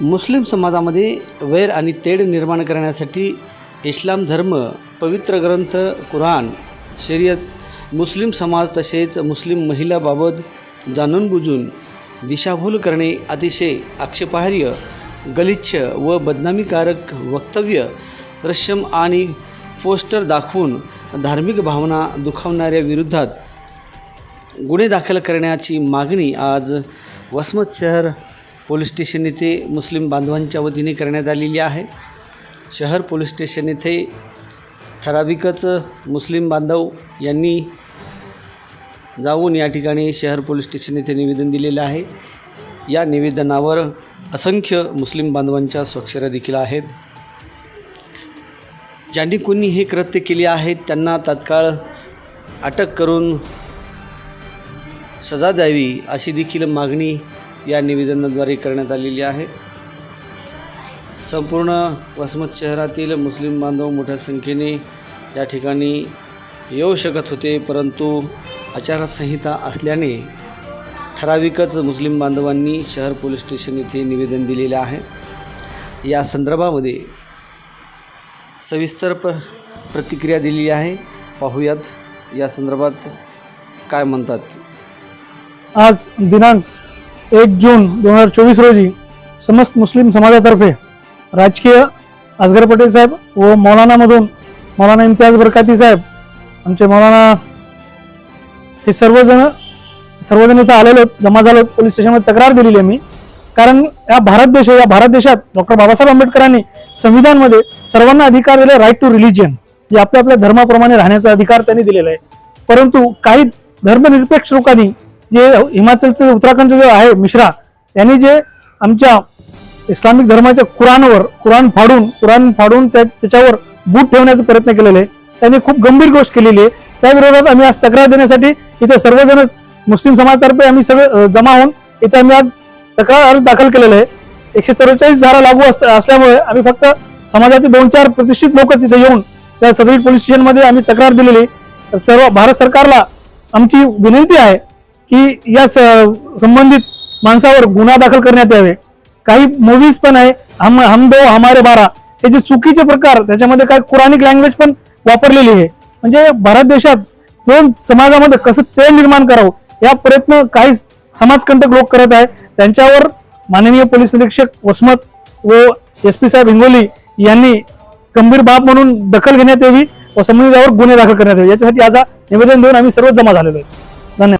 मुस्लिम समाजामध्ये वैर आणि तेढ निर्माण करण्यासाठी इस्लाम धर्म पवित्र ग्रंथ कुराण शर्यत मुस्लिम समाज तसेच मुस्लिम महिलाबाबत जाणून बुजून दिशाभूल करणे अतिशय आक्षेपार्ह गलिच्छ व बदनामीकारक वक्तव्य रश्यम आणि पोस्टर दाखवून धार्मिक भावना दुखावणाऱ्या विरोधात गुन्हे दाखल करण्याची मागणी आज वसमत शहर पोलीस स्टेशन येथे मुस्लिम बांधवांच्या वतीने करण्यात आलेली आहे. शहर पोलीस स्टेशन येथे ठराविकच मुस्लिम बांधव यांनी जाऊन या ठिकाणी शहर पोलीस स्टेशन येथे निवेदन दिलेलं आहे. या निवेदनावर असंख्य मुस्लिम बांधवांच्या स्वाक्षऱ्या देखील आहेत. ज्यांनी कोणी हे कृत्य केले आहेत त्यांना तात्काळ अटक करून सजा द्यावी अशी देखील मागणी या निवेदनाद्वारे करण्यात आलेली आहे. संपूर्ण वसमत शहरातील मुस्लिम बांधव मोठ्या संख्येने या ठिकाणी येऊ शकत होते परंतु आचारसंहिता असल्याने ठराविकच मुस्लिम बांधवांनी शहर पोलीस स्टेशन येथे निवेदन दिलेले आहे. या संदर्भामध्ये सविस्तर प प्रतिक्रिया दिली आहे. पाहूयात या संदर्भात काय म्हणतात. आज दिनांक एक जून दोन हजार चोवीस रोजी समस्त मुस्लिम समाजातर्फे राजकीय असगर पटेल साहेब व मौलानामधून मौलाना इम्तियाज बरकाती साहेब आमचे मौलाना हे सर्वजण सर्वजण इथं आलेलो जमा झालो पोलीस स्टेशनमध्ये तक्रार दिलेली आहे मी. कारण या भारत देश या भारत देशात डॉक्टर बाबासाहेब आंबेडकरांनी संविधानमध्ये सर्वांना अधिकार दिले राईट टू रिलिजियन जे आपल्या आपल्या धर्माप्रमाणे राहण्याचा अधिकार त्यांनी दिलेला आहे. परंतु काही धर्मनिरपेक्ष लोकांनी जे हिमाचलचं उत्तराखंडचं जे आहे मिश्रा यांनी जे आमच्या इस्लामिक धर्माच्या कुराणवर कुराण फाडून कुराण फाडून त्या त्याच्यावर बूट ठेवण्याचा प्रयत्न केलेला. आहे त्यांनी खूप गंभीर गोष्ट केलेली आहे. त्या विरोधात आम्ही आज तक्रार देण्यासाठी इथे सर्वजण मुस्लिम समाजातर्फे आम्ही सगळे जमा होऊन इथे आम्ही आज तक्रार अर्ज दाखल केलेला आहे. एकशे त्रेचाळीस धारा लागू असल्यामुळे आम्ही फक्त समाजातील दोन चार प्रतिष्ठित लोकच इथे येऊन त्या सदरी पोलीस स्टेशनमध्ये आम्ही तक्रार दिलेली आहे. सर्व भारत सरकारला आमची विनंती आहे की या स- संबंधित माणसावर गुन्हा दाखल करण्यात यावे. काही मूवीज पण आहे हम हम दो हमारे बारा. हे जे चुकीचे प्रकार त्याच्यामध्ये काय कुरानिक लँग्वेज पण वापरलेली आहे. म्हणजे भारत देशात दोन समाजामध्ये कसं ते निर्माण करावं या प्रयत्न काही समाजकंटक लोक करत आहे त्यांच्यावर माननीय पोलीस निरीक्षक वसमत व एस पी साहेब हिंगोली यांनी गंभीर बाब म्हणून दखल घेण्यात यावी व संबंधितावर गुन्हे दाखल करण्यात यावे. याच्यासाठी आज निवेदन देऊन आम्ही सर्व जमा झालेलो आहे